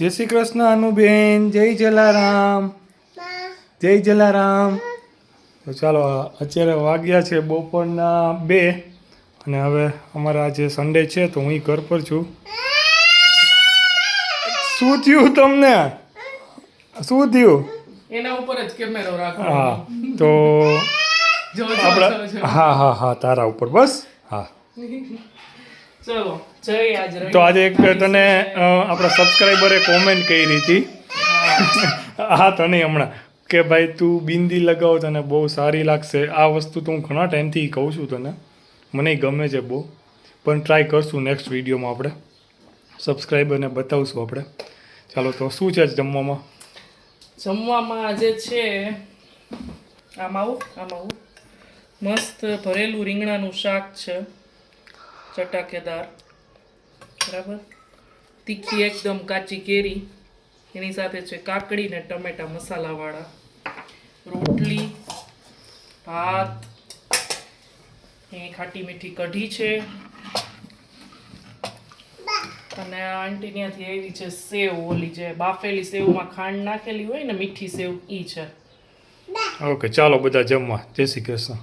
જય શ્રી કૃષ્ણ અનુબેન જય જલારામ. જય જલારામ. તો ચાલો અત્યારે વાગ્યા છે બપોરના બે અને હવે અમારા આજે સન્ડે છે તો હું ઘર પર છું. શું થયું તમને? શું થયું? એના ઉપર જ કેમેરો રાખો. હા તો જો જો, આપણા જો, જો. હા હા હા તારા ઉપર બસ? હા. તો આજે એક તને આપણા સબસ્ક્રાઈબરે કોમેન્ટ કરી હતી. હા. તને હમણાં. કે ભાઈ તું બિંદી લગાવ તને બહુ સારી લાગશે. આ વસ્તુ તો હું ઘણા ટાઈમથી કહું છું તને. મને ગમે છે બહુ. પણ ટ્રાય કરશું નેક્સ્ટ વિડીયોમાં આપણે. સબસ્ક્રાઈબરને બતાવશું આપણે. ચાલો તો શું છે જમવામાં? જમવામાં આજે છે આમ આવું આમ આવું. મસ્ત ભરેલું રીંગણાનું શાક છે. ચટાકેદાર. બરાબર? તીખી એકદમ કાચી કેરી. એની સાથે છે કાકડી ને ટમેટા મસાલાવાળા. રોટલી, ભાત. એ ખાટી મીઠી કઢી છે. અને આંટી ત્યાંથી એવી છે સેવ ઓલી જે બાફેલી સેવમાં ખાંડ નાખેલી હોય ને મીઠી સેવ, ઈ છે. ઓકે, ચાલો બધા જમવા. જય શ્રી કૃષ્ણ.